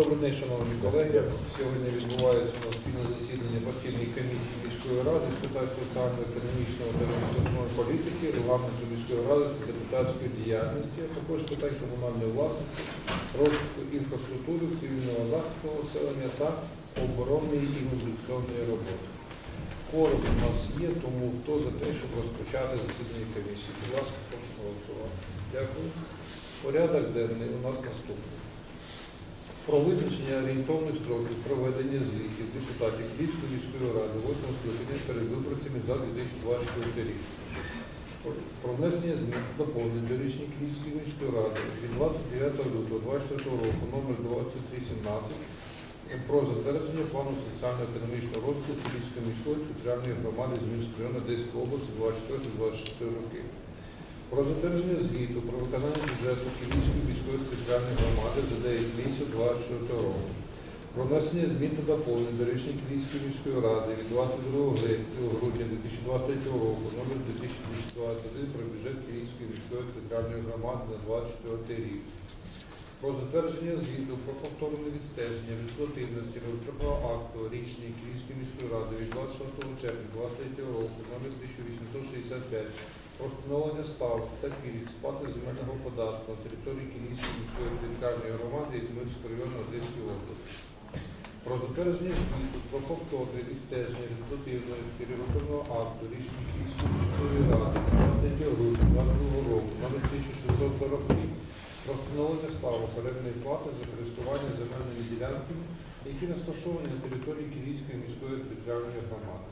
Добрий день, шановні колеги. Сьогодні відбувається у нас спільне засідання постійної комісії міської ради з питань соціально-економічного та регуляторної політики, регламенту міської ради та депутатської діяльності, а також з питань комунальної власності, розвитку інфраструктури, цивільного захисту населення та оборонної і мобілізаційної роботи. Короб у нас є, тому хто за те, щоб розпочати засідання комісії? Будь ласка, прошу голосувати. Дякую. Порядок денний у нас наступний про визначення орієнтовних строків проведення звітів депутатів Київської міської ради 8 скликання перед виборцями за 2024 рік. Про внесення змін до доповнень до рішення Київської міської ради від 29 лютого 2024 року номер 2317 про затвердження плану соціально-економічного розвитку Київської міської територіальної громади Змінської району Одеської області 24-24 роки. Про затвердження звіту про виконання бюджету Київської міської спеціальної громади за 9 місяців 24 року. Про внесення змін та доповнень до рішення Київської міської ради від 22 грудня 2023 року номер 2221 про бюджет Київської міської територіальної громади на 24 рік. Про затвердження звіту про повторне відстеження результативності регуляторного акту рішення Київської міської ради від 26 червня 2023 року номер 1865 про встановлення ставки та пільг сплати земельного податку на території Київської міської територіальної громади і Змільського району Одеської області. Про затвердження звіту про повторне відстеження результативного регуляторного акту рішення Київської міської ради 23 грудня 2022 року номер 1643 про встановлення ставок орендної плати за користування земельними ділянками, які розташовані на території Київської міської територіальної громади.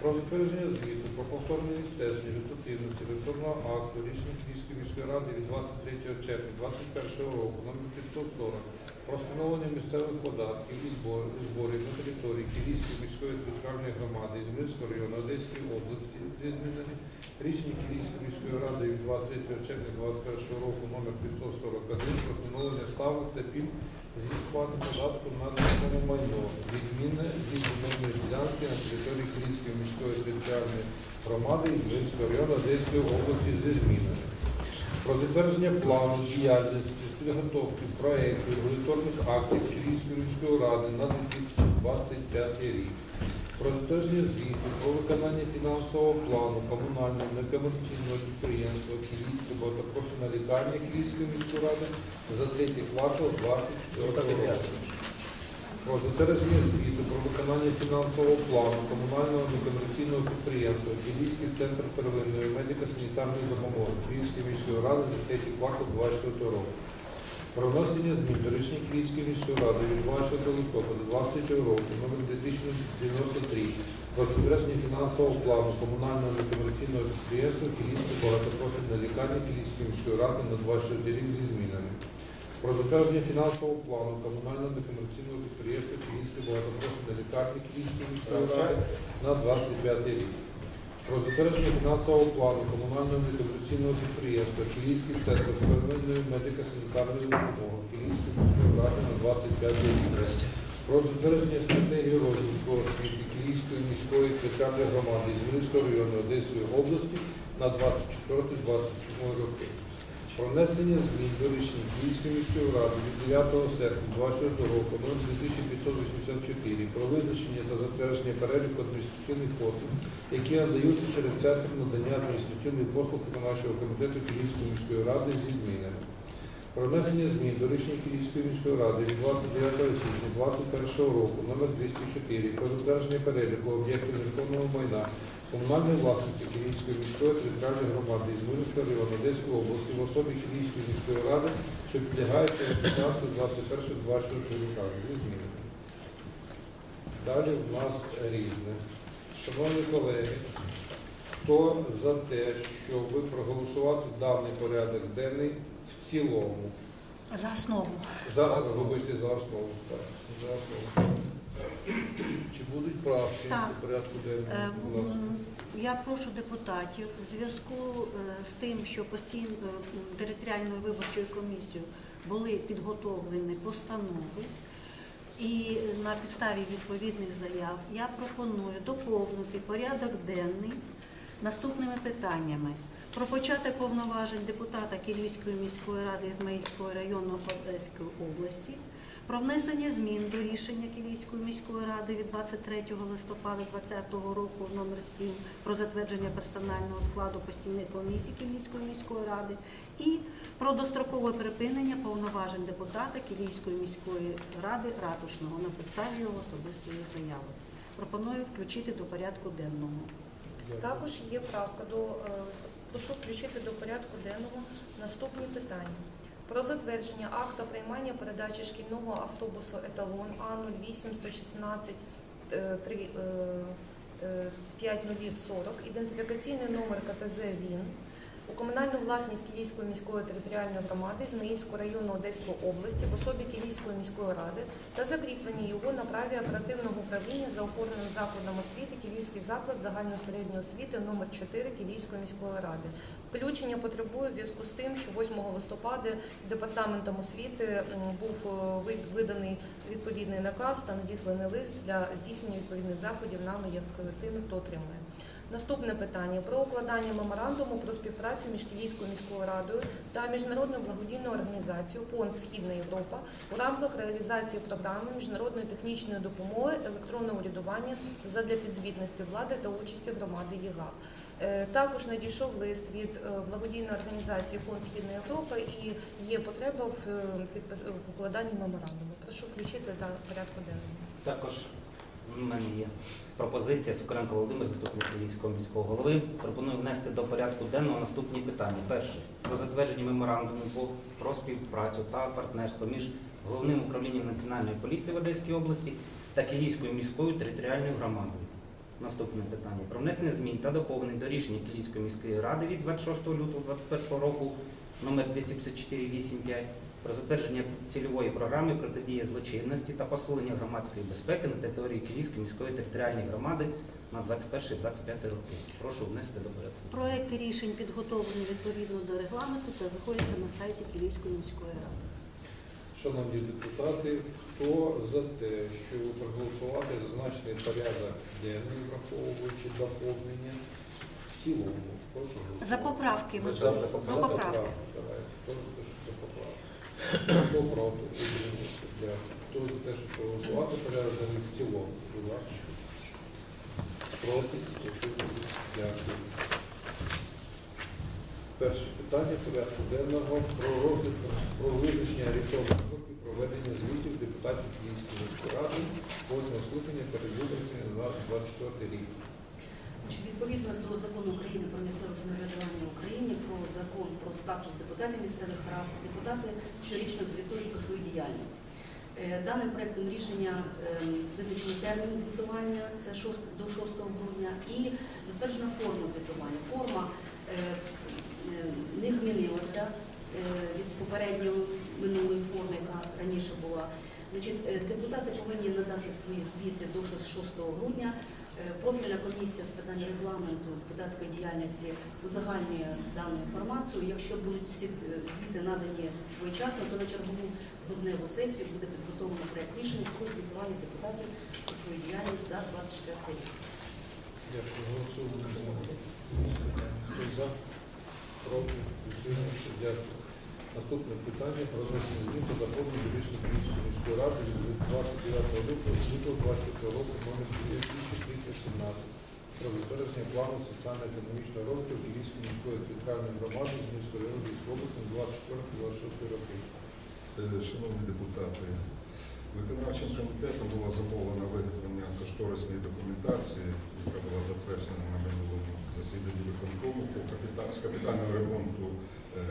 Про затвердження звіту про повторне відстеження результативності електронного акту рішення Київської міської ради від 23 червня 2021 року номер 540 про встановлення місцевих податків і збор- зборів на території Київської міської територіальної громади Ізмірського району Одеської області зі змінами рішення Київської міської ради від 23 червня 2021 року номер 541 про встановлення ставок та пільг зі сплати податку на нерухоме майно, відміни від земельної ділянки на території Київської міської територіальної громади і Змінського району Одеської області зі змінами. Про затвердження плану діяльності з підготовки проєктів регуляторних актів Київської міської ради на 2025 рік. Про затвердження звіту про виконання фінансового плану комунального некомерційного підприємства Київська багатопрофільна лікарня Київської міської ради за третій квартал 2024 року. Про затвердження звіту про виконання фінансового плану комунального некомерційного підприємства Київський центр первинної медико-санітарної допомоги Київської міської ради за третій квартал 2024 року. Про внесення змін до рішення Київської міської ради від 20 листопада 2023 року номер 2093 про затвердження фінансового плану комунального некомерційного підприємства Київська багатопрофільна лікарня Київської міської ради на 24 рік зі змінами. Про затвердження фінансового плану комунального некомерційного підприємства Київська багатопрофільна лікарня Київської міської ради на 25 рік. Про затвердження фінансового плану комунального некомерційного підприємства Київський центр первинної медико-санітарної допомоги Київської міської ради на 25 рік. Про затвердження стратегії розвитку освіти Київської міської територіальної громади Змінського району Одеської області на 24-27 роки. Про внесення змін до рішення Київської міської ради від 9 серпня 2024 року номер 2584 про визначення та затвердження переліку адміністративних послуг, які надаються через центр надання адміністративних послуг виконавчого комітету Київської міської ради зі змінами. Про внесення змін до рішення Київської міської ради від 29 січня 2021 року номер 204 про затвердження переліку об'єктів нерухомого майна комунальної власності Київської міської територіальної громади із Мирівського району Одеської області в особі Київської міської ради, що підлягають до 15 21 24 років. Зі змінами. Далі в нас різне. Шановні колеги, хто за те, щоб проголосувати даний порядок денний в цілому? За основу. За, вибачте, за основу. Так, за основу. Чи будуть правки Так. до порядку Е, денного? Будь ласка. Я прошу депутатів в зв'язку е, з тим, що постійно е, територіальною виборчою комісією були підготовлені постанови, і на підставі відповідних заяв я пропоную доповнити порядок денний наступними питаннями. Про початок повноважень депутата Київської міської ради Ізмаїльського району Одеської області, Про внесення змін до рішення Кілійської міської ради від 23 листопада 2020 року номер 7 про затвердження персонального складу постійної комісії Кілійської міської ради і про дострокове припинення повноважень депутата Кілійської міської ради ратушного на підставі його особистої заяви. Пропоную включити до порядку денного. Також є правка до е, прошу включити до порядку денного наступні питання. Про затвердження акта приймання передачі шкільного автобусу Еталон А 08 116 е, 3, е, е, 5040, ідентифікаційний номер КТЗ ВІН у комунальну власність Київської міської територіальної громади Зміївського району Одеської області в особі Київської міської ради та закріплення його на праві оперативного управління за опорним закладом освіти Київський заклад загальної середньої освіти номер 4 Київської міської ради. Включення потребує в зв'язку з тим, що 8 листопада департаментом освіти був е, виданий відповідний наказ та надісланий лист для здійснення відповідних заходів нами як тими, хто отримує. Наступне питання про укладання меморандуму про співпрацю між Київською міською радою та міжнародною благодійною організацією Фонд Східна Європа у рамках реалізації програми міжнародної технічної допомоги електронного урядування задля підзвітності влади та участі громади ЄГА. Е, Також надійшов лист від е, благодійної організації Фонд Східна Європа і є потреба в, е, укладанні меморандуму. Прошу включити до порядку денного. Також в мене є пропозиція Сокоренко Володимир, заступник Київського міського голови. Пропоную внести до порядку денного наступні питання. Перше про затвердження меморандуму про співпрацю та партнерство між головним управлінням національної поліції в Одеській області та Київською міською територіальною громадою. Наступне питання про внесення змін та доповнень до рішення Київської міської ради від 26 лютого 2021 року номер 25485 про затвердження цільової програми протидії злочинності та посилення громадської безпеки на території Київської міської територіальної громади на 21-25 роки. Прошу внести до порядку. Проекти рішень підготовлені відповідно до регламенту та знаходяться на сайті Київської міської ради. Шановні депутати, хто за те, щоб проголосувати зазначений порядок денний, враховуючи доповнення в цілому? Прошу голосувати. За поправки За, за, поправки. поправки. Давай. Хто за те, що за поправки? Хто проти? Хто за те, щоб проголосувати порядок денний в цілому? Проти? Дякую. Перше питання порядку денного про розгляд про визначення орієнтовних років проведення звітів депутатів Київської міської ради 8 скликання перед на 24 рік. Значить, Відповідно до закону України про місцеве самоврядування в Україні, про закон про статус депутатів місцевих рад, депутати щорічно звітують про свою діяльність. Е, Даним проектом рішення ем, визначений термін звітування, це 6, до 6 грудня, і затверджена форма звітування. Форма е, е, не змінилася е, від попередньої минулої форми, яка раніше була. Значить, депутати повинні надати свої звіти до 6 грудня. Е, Профільна комісія з питань регламенту депутатської діяльності узагальнює дану інформацію. Якщо будуть всі е, звіти надані своєчасно, то на чергову грудневу сесію буде підготовлено проект рішення про звітування депутатів про свою діяльність за 24 рік. Дякую. Голосуємо. Хто за? Проти? Дякую. Наступне питання про змін до до рішення міської ради 29 лютого 2024 року номер 2317 про затвердження плану соціально-економічного розвитку Київської міської територіальної громади з міської з області 24-26 роки. Е, Шановні депутати, виконавчим комітетом було замовлено виготовлення кошторисної документації, яка була затверджена на минулому засіданні виконкому по капіта- з капітального ремонту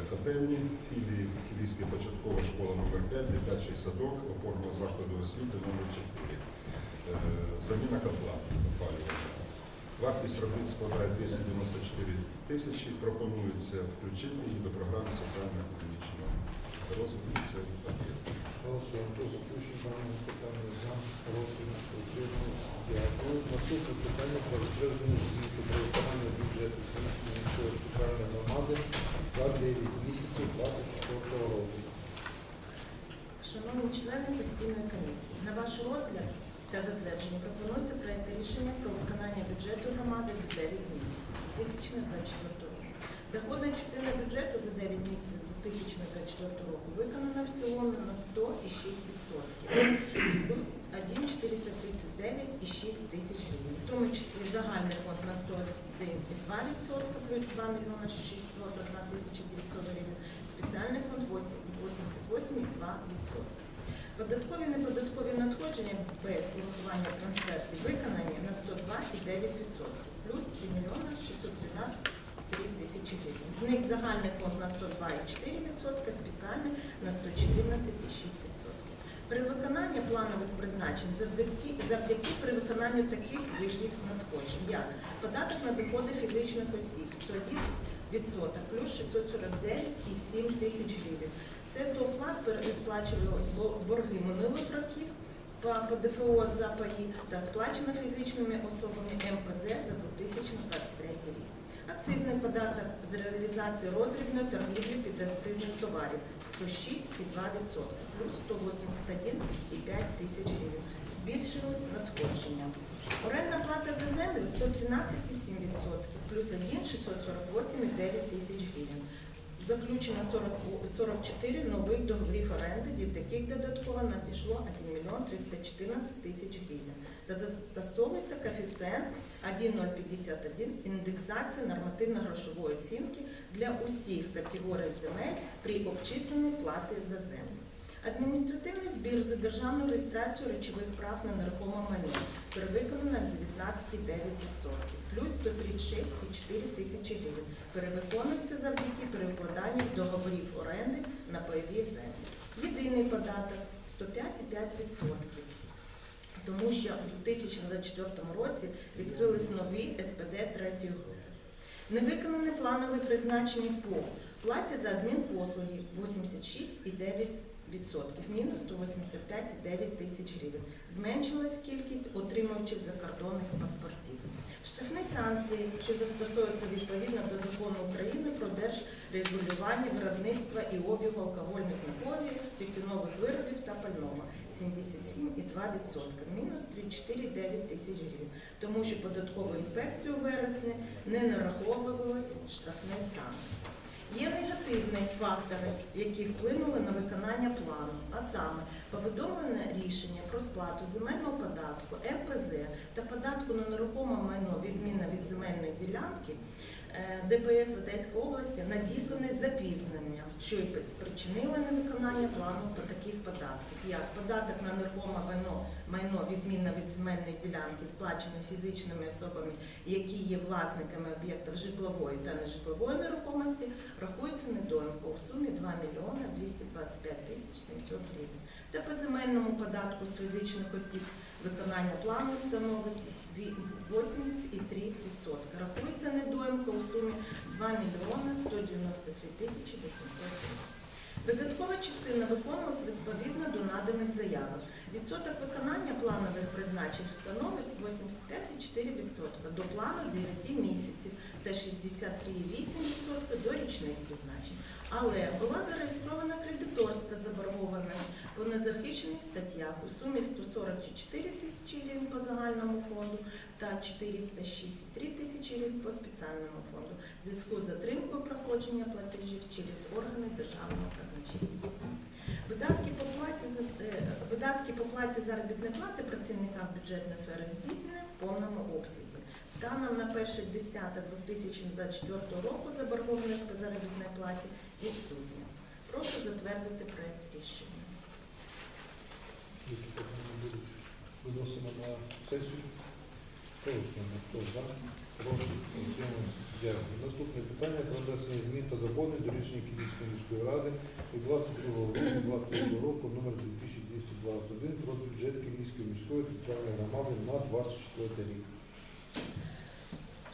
котельні філії Київська початкова школа номер 5 дитячий садок опорного закладу освіти номер 4 Е, Заміна котла опалювання. Вартість робіт складає 294 тисячі. Пропонується включити її до програми соціально-економічного розвитку. Це пакет. Голосуємо. Хто за включення даного питання за? Проти? Утримався? Дякую. Наступне питання про затвердження звіту про виконання бюджету Київської міської територіальної громади за 9 місяців 24 року. Шановні члени постійної комісії, на ваш розгляд та затвердження пропонується проект рішення про виконання бюджету громади за 9 місяців 2024 року. Доходна частина бюджету за 9 місяців 2024 року виконана в цілому на 100,6%. Плюс 1,439,6 тисяч гривень. В тому числі загальний фонд на 101,2%, плюс 2 мільйона 601 тисяча 900 гривень. Спеціальний фонд 88,2%. Податкові неподаткові надходження без урахування трансфертів виконані на 102,9%, плюс 3 мільйона 613 тисячі гривень. З них загальний фонд на 102,4%, спеціальний на 114,6%. При виконанні планових призначень завдяки, завдяки при виконанні таких видів надходжень, як податок на доходи фізичних осіб 101%, плюс 649,7 тисяч гривень. Це до ДОФЛАД сплачували борги минулих років по ДФО за паї та сплачено фізичними особами МПЗ за 2023 рік. Акцизний податок з реалізації розрібної торгівлі підакцизних товарів 106,2%, плюс 181,5 тисяч гривень. Збільшилось надходження. Орендна плата за землю 113,7%, плюс 1,648,9 тисяч гривень. Заключено 44 нових договорів оренди, від яких додатково надійшло 1 314 тисяч гривень. Та застосовується коефіцієнт 1,051 індексація нормативно-грошової оцінки для усіх категорій земель при обчисленні плати за землю. Адміністративний збір за державну реєстрацію речових прав на нерухоме майно перевиконано на 19,9%, плюс 136,4 тисячі гривень. Перевиконується завдяки перекладанню договорів оренди на пайові землі. Єдиний податок 105,5%. Тому що у 2024 році відкрились нові СПД третьої групи. Невиконане планове призначення по платі за адмінпослуги 86,9%, мінус 185,9 тисяч гривень. Зменшилась кількість отримувачів закордонних паспортів. Штрафні санкції, що застосовуються відповідно до закону України про держрегулювання виробництва і обігу алкогольних напоїв, тютюнових виробів та пального 77,2%, мінус 34,9 тисяч гривень, тому що податкову інспекцію вересні не нараховувалися штрафні санкції. Є негативні фактори, які вплинули на виконання плану, а саме повідомлене рішення про сплату земельного податку, МПЗ та податку на нерухоме майно відміна від земельної ділянки ДПС в Одеській області надіслані з запізненням, що й спричинило невиконання плану по таких податків, як податок на нерухоме майно, майно відмінна від земельної ділянки, сплачений фізичними особами, які є власниками об'єктів житлової та нежитлової нерухомості, рахується недоїмко у сумі 2 мільйони 225 тисяч 700 гривень. Та по земельному податку з фізичних осіб виконання плану становить ві- 80,3%. Рахується недоїмка у сумі 2 мільйони 193 тисячі 800 гривень. Видаткова частина виконується відповідно до наданих заявок. Відсоток виконання планових призначень становить 85,4% до плану 9 місяців та 63,8% до річних призначень. Але була зареєстрована кредиторська заборгованість по незахищених статтях у сумі 144 тисячі гривень по загальному фонду та 406,3 тисячі гривень по спеціальному фонду в зв'язку з затримкою проходження платежів через органи державного казначейства. Видатки по платі е, видатки по платі заробітної плати працівникам бюджетної сфери здійснені в повному обсязі. Станом на 1.10.2024 року заборгованість по заробітній платі відсутня. Прошу затвердити проект рішення. Виносимо на сесію. Хто за? Дякую. Наступне питання про внесення змін та доповнень до рішення Київської міської ради від 22 грудня 2022 року номер 2221 про бюджет Київської міської територіальної громади на 24 рік.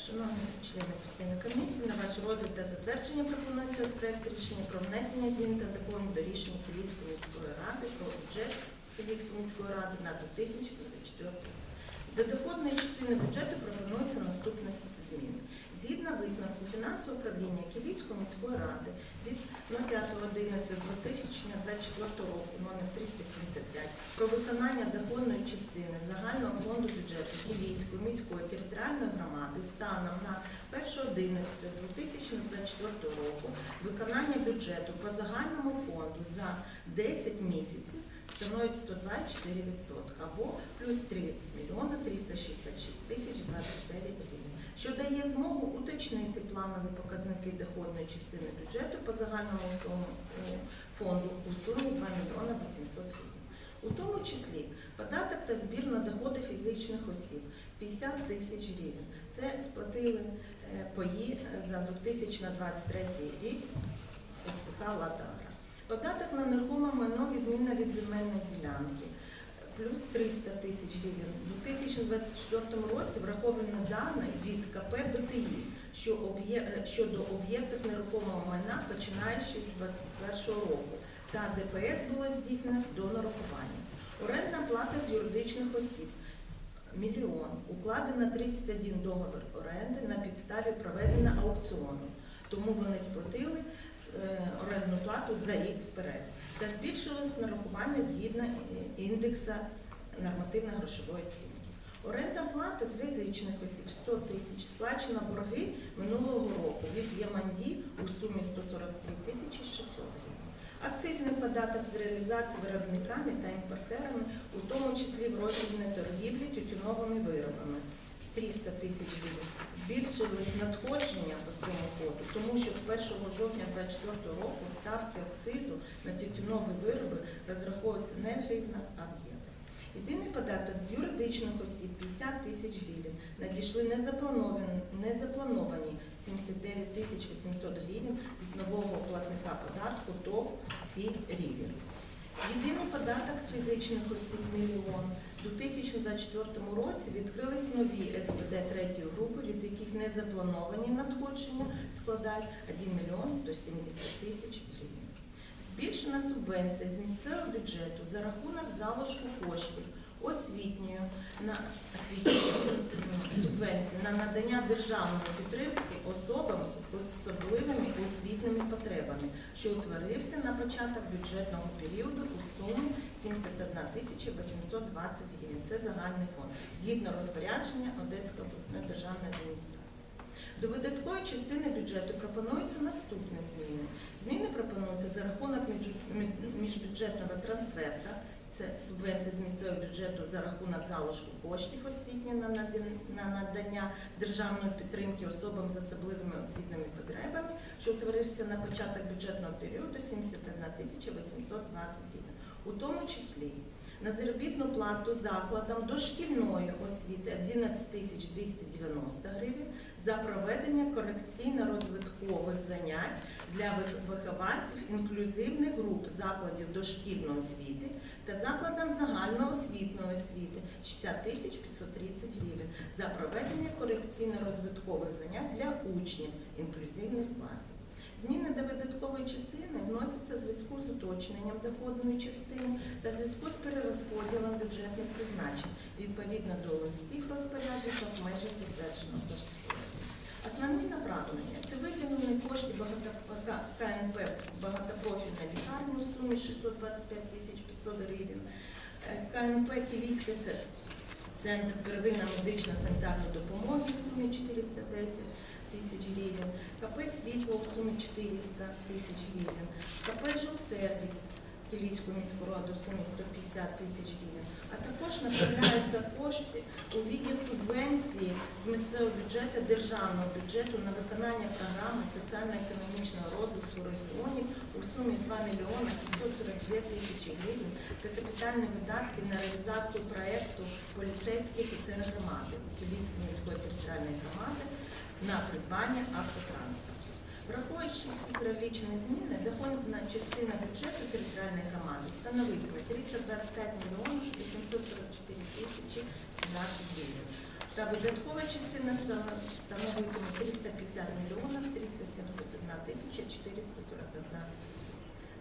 Шановні члени постійної комісії, на ваш розгляд та затвердження пропонується проект рішення про внесення змін та доповнень до рішення Київської міської ради про бюджет Київської міської ради на 2024 рік. До доходної частини бюджету пропонується наступні зміни. Згідно висновку фінансового управління Київської міської ради від 05.11.2024 року номер 375 про виконання доходної частини загального фонду бюджету Київської міської територіальної громади станом на 1.11.2024 року виконання бюджету по загальному фонду за 10 місяців становить 124% або плюс 3 мільйони 366 тисяч 29 гривень, що дає змогу уточнити планові показники доходної частини бюджету по загальному всьому, е, фонду у сумі 2 мільйони 800 гривень. У тому числі податок та збір на доходи фізичних осіб 50 тисяч гривень. Це сплатили е, паї за 2023 рік СВК «Ладагра». Податок на нерухоме майно відмінна від земельної ділянки плюс 300 тисяч гривень. У 2024 році враховано дані від КП БТІ е, щодо об'єктів нерухомого майна, починаючи з 2021 року, та ДПС було здійснено до нарахування. Орендна плата з юридичних осіб мільйон. Укладено 31 договір оренди на підставі проведення аукціону. Тому вони сплатили орендну плату за рік вперед. Та збільшилось нарахування згідно е, індекса нормативно-грошової оцінки. Орендна плата з фізичних осіб 100 тисяч, сплачено борги минулого року від Яманді у сумі 143 тисячі 600 гривень. Акцизний податок з реалізації виробниками та імпортерами, у тому числі в розділі торгівлі тютюновими виробами 300 тисяч гривень. Збільшились надходження по цьому коду, тому що з 1 жовтня 2024 року ставки акцизу на тютюнові вироби розраховуються не гривна, а в євро. Єдиний податок з юридичних осіб 50 тисяч гривень. Надійшли незаплановані, незаплановані 79 тисяч 800 гривень від нового платника податку ТОВ «Сі Рівер». Єдиний податок з фізичних осіб мільйон. У 2024 році відкрились нові СПД третьої групи, від яких не заплановані надходження складають 1 мільйон 170 тисяч гривень. Збільшена субвенція з місцевого бюджету за рахунок залишку коштів освітньої на освітньої субвенції на надання державної підтримки особам з особливими освітніми потребами, що утворився на початок бюджетного періоду у сумі 71 тисяча 820 гривень. Це загальний фонд, згідно розпорядження Одеської обласної державної адміністрації. До видаткової частини бюджету пропонуються наступні зміни. Зміни пропонуються за рахунок міжбюджетного трансферта, це субвенція з місцевого бюджету за рахунок залишку коштів освітньої на надання державної підтримки особам з особливими освітніми потребами, що утворився на початок бюджетного періоду 71 тисяча 820 гривень. У тому числі на заробітну плату закладам дошкільної освіти 11 тисяч 290 гривень, за проведення корекційно-розвиткових занять для вихованців інклюзивних груп закладів дошкільної освіти та закладам загальноосвітньої освіти 60 тисяч 530 гривень за проведення корекційно-розвиткових занять для учнів інклюзивних класів. Зміни до видаткової частини вносяться в зв'язку з уточненням доходної частини та в зв'язку з перерозподілом бюджетних призначень відповідно до листів розпорядника в межах затвердженого кошторису. Основні направлення це виділені кошти КНП багатопрофільна лікарня у сумі 625 тисяч 500 гривень, Е, КНП Кілійська це центр первинна медична санітарна допомога в сумі 410 тисяч гривень, КП Світло у сумі 400 тисяч гривень, КП Жилсервіс Кілійської міського роду в сумі 150 тисяч гривень, направляються кошти у віді субвенції з місцевого бюджету державного бюджету на виконання програми соціально-економічного розвитку регіонів у сумі 2 мільйони 542 тисячі гривень. Це капітальні видатки на реалізацію проєкту поліцейські офіцери громади Кілійської міської територіальної громади на придбання автотранспорту. Враховуючи всі перелічені зміни, доходна частина бюджету територіальної громади становитиме 325 мільйонів 844 тисячі 12 гривень. Та видаткова частина становитиме 350 мільйонів 371 тисяча 441 гривень.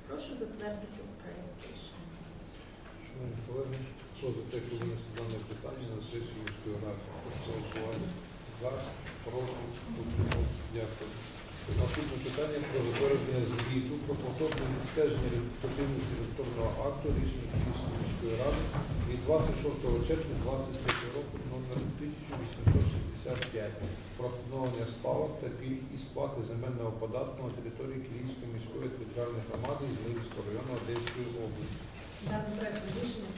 Прошу затвердити проєкт рішення. Шановні за те, що винести дане питання на сесію міської ради? проголосувати. За, проти. Дякую. Наступне питання про затвердження звіту про повторне відстеження результативності електронного акту рішення Київської міської ради від 26 червня 2023 року номер 1865 про встановлення ставок та пільг і сплати земельного податку на території Київської міської територіальної громади Ізмаїльського району Одеської області. Даний проект рішення